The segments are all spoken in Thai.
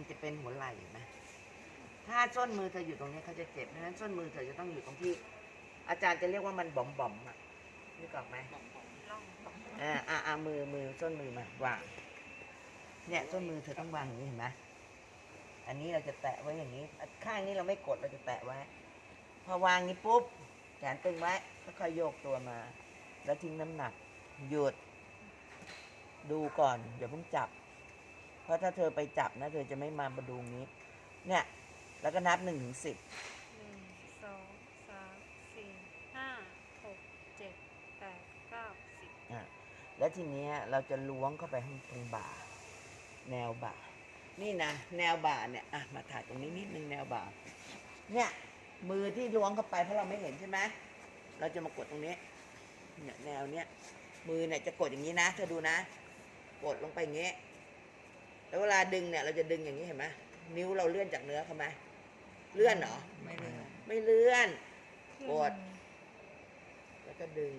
มันจะเป็นหัวไหล่เห็นไหมถ้าส้นมือเธออยู่ตรงนี้เขาจะเจ็บดังนั้นส้นมือเธอจะต้องอยู่ตรงที่ อาจารย์จะเรียกว่ามันบ่อมบ่อมๆอะนึกออกไหมอ่าอ่าอ่ามือมือส้นมือมาวางเนี่ยส้นมือเธอต้องวางอย่างนี้เห็นไหมอันนี้เราจะแตะไว้อย่างนี้ ข้างนี้เราไม่กดเราจะแตะไว้ พอวางนี้ปุ๊บแขนตึงไว้ค่อยๆโยกตัวมา แล้วทิ้งน้ำหนัก หยุด ดูก่อนอย่าเพิ่งจับเพ ราะถ้าเธอไปจับนะ เธอจะไม่มาประดูนี้ เนี่ย แล้วก็นับหนึ่งถึงสิบหนึ่งสองสามสี่ห้าหกเจ็ดแปดเก้าสิบอะแล้วทีเนี้ยเราจะล้วงเข้าไปข้างตรงบ่า แนวบ่า นี่นะแนวบ่าเนี่ยอะมาถ่ายตรงนี้นิดนึงแนวบ่า เนี่ย มือที่ล้วงเข้าไปเพราะเราไม่เห็นใช่ไหมเราจะมากดตรงนี้เนี่ยแนวเนี้ยมือเนี่ยจะกดอย่างนี้นะ เธอดูนะ กดลงไปอย่างนี้ แล้วเวลาดึงเนี่ยเราจะดึงอย่างนี้เห็นไหมนิ้วเราเลื่อนจากเนื้อเขาไหมเลื่อนเหรอ ไม่เลยไม่เลื่อน กด แล้วก็ดึง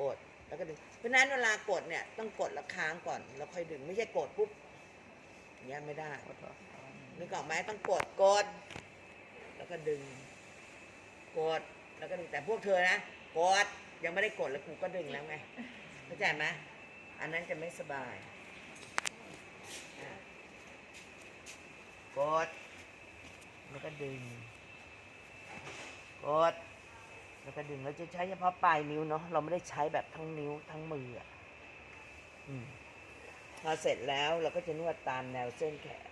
กด แล้วก็ดึง เพราะฉะนั้นเวลากดเนี่ยต้องกดแล้วค้างก่อน แล้วค่อยดึง ไม่ใช่กดปุ๊บอย่างเงี้ยไม่ได้ขอโทษนึกออกไหมต้องกด กด แล้วก็ดึง กด แล้วก็ดึง แต่พวกเธอนะ กด ยังไม่ได้กดแล้วกูก็ดึงแล้วไง เข้าใจไหมอันนั้นจะไม่สบายอะ กด แล้วก็ดึง กด แล้วก็ดึงเราจะใช้เฉพาะปลายนิ้วเนาะ เราไม่ได้ใช้แบบทั้งนิ้วทั้งมืออะอืมพอเสร็จแล้วเราก็จะนวดตามแนวเส้นแขน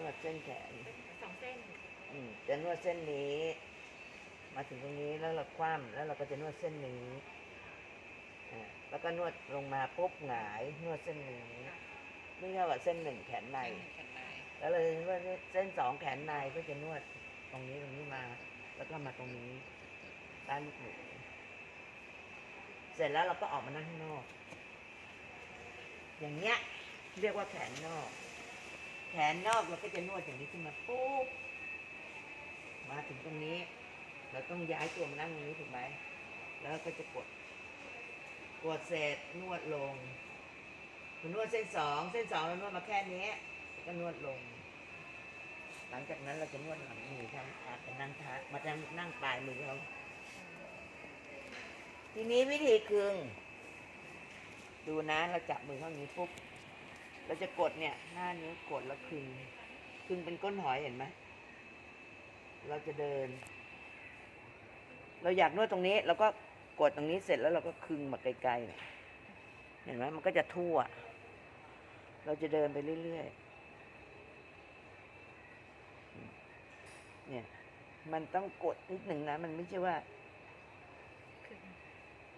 นวดเส้นแขนสองเส้นอืมจะนวดเส้นนี้ มาถึงตรงนี้แล้วเราคว่ำแล้วเราก็จะนวดเส้นนี้อ่าแล้วก็นวดลงมาปุ๊บหงายนวดเส้นนี้ นี่เท่ากับเส้นหนึ่งแขนในแขนในแล้วเราจะนวดเส้นสองแขนในก็จะนวดตรงนี้ตรงนี้มา แล้วก็มาตรงนี้ใต้ลูกหูเสร็จแล้วเราก็ออกมานั่งข้างนอก อย่างเงี้ย เรียกว่าแขนนอก แขนนอกเราก็จะนวดอย่างนี้ขึ้นมาปุ๊บมาถึงตรงนี้ เราต้องย้ายตัวมานั่งตรงนี้ถูกไหมแล้วก็จะกด กดเสร็จนวดลง พอนวดเส้นสอง เส้นสองเรานวดมาแค่นี้แล้วก็นวดลง หลังจากนั้นเราจะนวดหลังมือทั้งอาจจะนั่งท้ามาจะนั่งปลายมือเราทีนี้วิธีคึง ดูนะเราจับมือข้างนี้ปุ๊บเราจะกดเนี่ยหน้านิ้วกดแล้วคึงคึงเป็นก้นหอยเห็นไหมเราจะเดิน เราอยากนวดตรงนี้เราก็กดตรงนี้เสร็จแล้วเราก็คึงมาไกลๆเห็นไหมมันก็จะทั่ว เราจะเดินไปเรื่อยๆ เนี่ย มันต้องกดนิดหนึ่งนะ มันไม่ใช่ว่า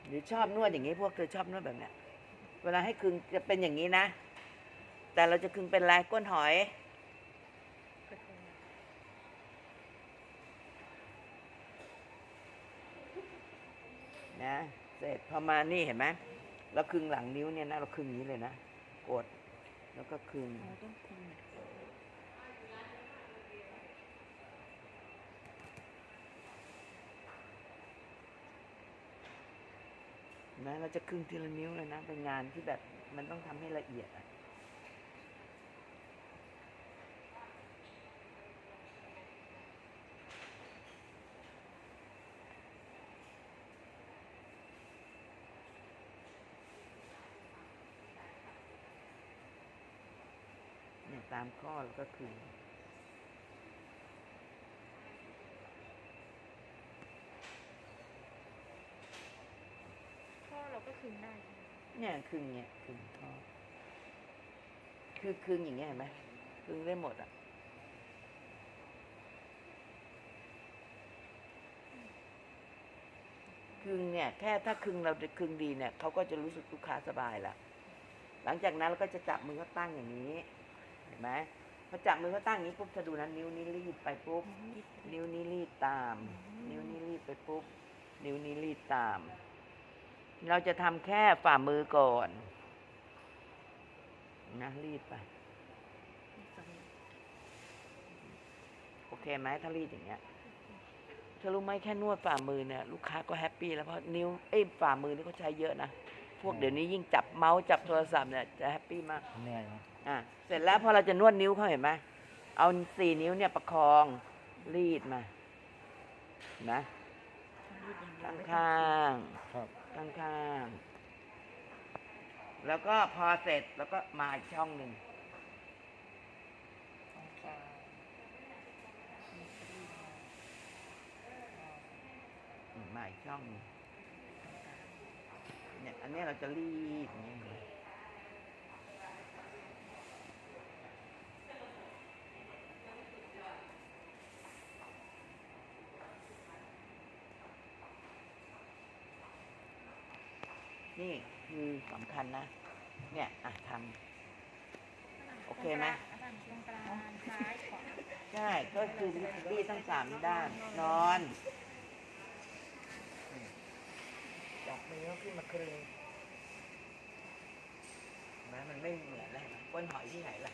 หรือชอบนวดอย่างนี้ พวกเธอชอบนวดแบบเนี้ย เวลาให้คึงจะเป็นอย่างนี้นะ แต่เราจะคึงเป็นลายก้นหอยนะเสร็จพอมานี่เห็นไหมเราคึงหลังนิ้วเนี่ยนะ เราคึงอย่างนี้เลยนะ กด แล้วก็คึงนะเราจะคึงทีละนิ้วเลยนะ เป็นงานที่แบบมันต้องทำให้ละเอียดอะ ตามข้อแล้วก็คึงพ่อเราก็คืนได้ใช่ไหมเนี่ยคึงเนี่ยคึงท่อคือคึงอย่างเงี้ยเห็นไหมคึงได้หมดอะคึงเนี่ยแค่ถ้าคึงเราจะคึงดีเนี่ยเขาก็จะรู้สึกลูกค้าสบายละหลังจากนั้นเราก็จะจับมือเขาตั้งอย่างนี้ เห็นไหมพอจับมือเขาตั้งอย่างนี้ปุ๊บจะดูนะนิ้วนี้รีดไปปุ๊บ นิ้วนี้รีดตาม นิ้วนี้รีดไปปุ๊บ นิ้วนี้รีดตาม เราจะทำแค่ฝ่ามือก่อนนะรีดไปโอเคไหมถ้ารีดอย่างเงี้ยเธอรู้ไหมแค่นวดฝ่ามือเนี่ยลูกค้าก็แฮปปี้แล้วเพราะนิ้วเอ้ยฝ่ามือนี่เขาใช้เยอะนะพวกเดี๋ยวนี้ยิ่งจับเมาส์จับโทรศัพท์เนี่ยจะแฮปปี้มากเหนื่อยนะ อะเสร็จแล้วพอเราจะนวดนิ้วเขาเห็นไหมเอาสี่นิ้วเนี่ยประคองรีดมาเห็นไหมข้างข้างๆครับข้างข้างๆแล้วก็พอเสร็จแล้วก็มาอีกช่องหนึ่งอืมมาอีกช่องหนึ่งเนี่ยอันนี้เราจะรีดอย่างนี้เลย นี่คือสำคัญนะ เนี่ยอะทำโอเคไหมตรงกลางซ้ายขวาใช่ก็คือรีดทั้งสามด้านนอนจับมือขึ้นมาคลึงเห็นไหมมันไม่เหมือนอะไรนะก้นหอยที่ไหนล่ะ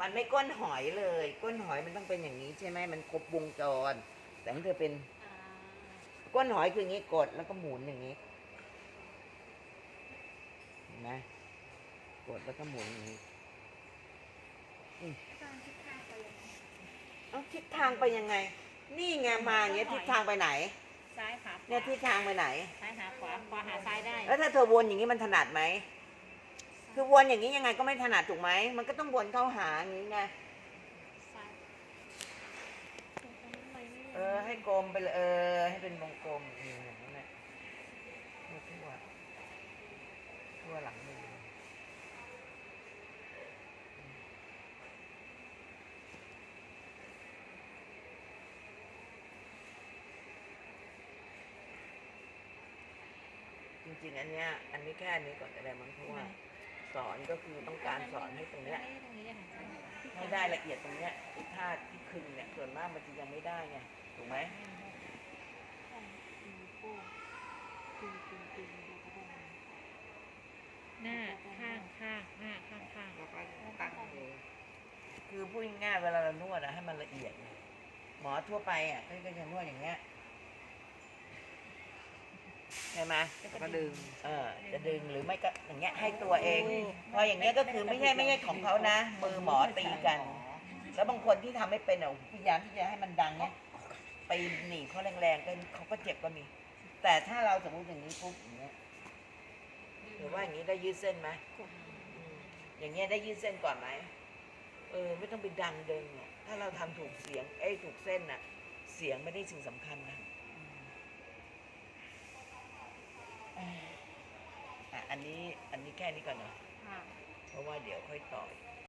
มันไม่ก้นหอยเลย ก้นหอยมันต้องเป็นอย่างนี้ใช่ไหมมันครบวงจร แต่ของเธอเป็นอ่าก้นหอยคืออย่างนี้กดแล้วก็หมุนอย่างนี้เห็น ไหมกดแล้วก็หมุนอย่างนี้อาจารย์ทิศทางไปยังไงเอ้าทิศทางไปยังไง นี่ไงมาอย่างเงี้ยทิศทางไปไหน ซ้ายหาขวาเนี่ยทิศทางไปไหน ซ้ายหาขวาขวาหาซ้ายได้แล้วถ้าเธอวนอย่างนี้มันถนัดไหม คือวนอย่างนี้ยังไงก็ไม่ถนัดถูกไหม มันก็ต้องวนเข้าหาอย่างนี้ไง ซ้ายตรงนั้นไม่ไม่เออให้กลมไปเลยเออให้เป็นวงกลมอืมอย่างนั้นแหละทั่วทั่ว ทั่วหลังมือจริงๆ อันเนี้ยอันนี้แค่อันนี้ก่อนก็ได้มั้งเพราะว่าสอนก็คือต้องการสอนให้ตรงเนี้ยตรงนี้จะหาซ้ายให้ได้ละเอียดตรงเนี้ยไอ้ท่าที่คึงเนี่ยส่วนมากมันจะยังไม่ได้ไงถูกไหม หน้าข้างข้างหน้าข้างข้างแล้วก็ตั้งมือคือพูดง่ายๆเวลาเรานวดอะให้มันละเอียดไงหมอทั่วไปอะก็จะนวดอย่างเงี้ยใช่ไหมก็ดึง เออ จะดึงหรือไม่ก็อย่างเงี้ยให้ตัวเองพออย่างเงี้ยก็คือไม่ใช่ไม่ใช่ของเขานะ มือหมอตีกัน แล้วบางคนที่ทำไม่เป็นอะพยายามที่จะให้มันดังเนี้ยไปหนีบเขาแรงๆก็เขาก็เจ็บก็มี แต่ถ้าเราสมมติอย่างนี้ปุ๊บอย่างเงี้ยห รือว่าอย่างนี้ได้ยืดเส้นไหมอืมอย่างเงี้ยได้ยืดเส้นก่อนไหมเออไม่ต้องไปดันเดินหรอกถ้าเราทำถูกเสียงเอ้ยถูกเส้นน่ะ เสียงไม่ได้สิ่งสำคัญนะอะอันนี้อันนี้แค่นี้ก่อนนะค่ะเพราะว่าเดี๋ยวค่อยต่อย